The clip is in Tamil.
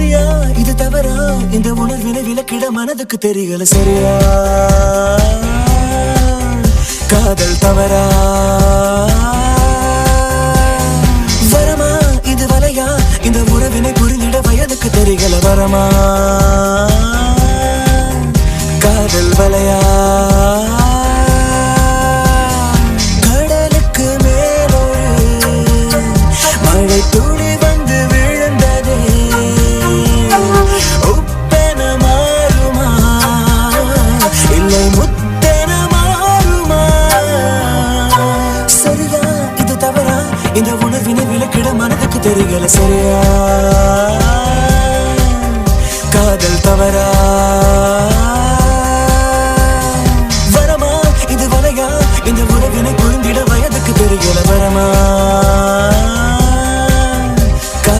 சரியா? இது தவறா? இந்த உணர்வினை விலக்கிட மனதுக்கு தெரியல சரியா? காதல் தவறா? வரமா? இது வலையா? இந்த உறவினை புரிந்திட வயதுக்கு தெரியல வரமா? காதல் வலையா? திரிகல சரியா காதல் தவறா. வரமா? இது வலையா? இந்த உறவினை குழுந்திட வயதுக்கு தெரியல வரமா?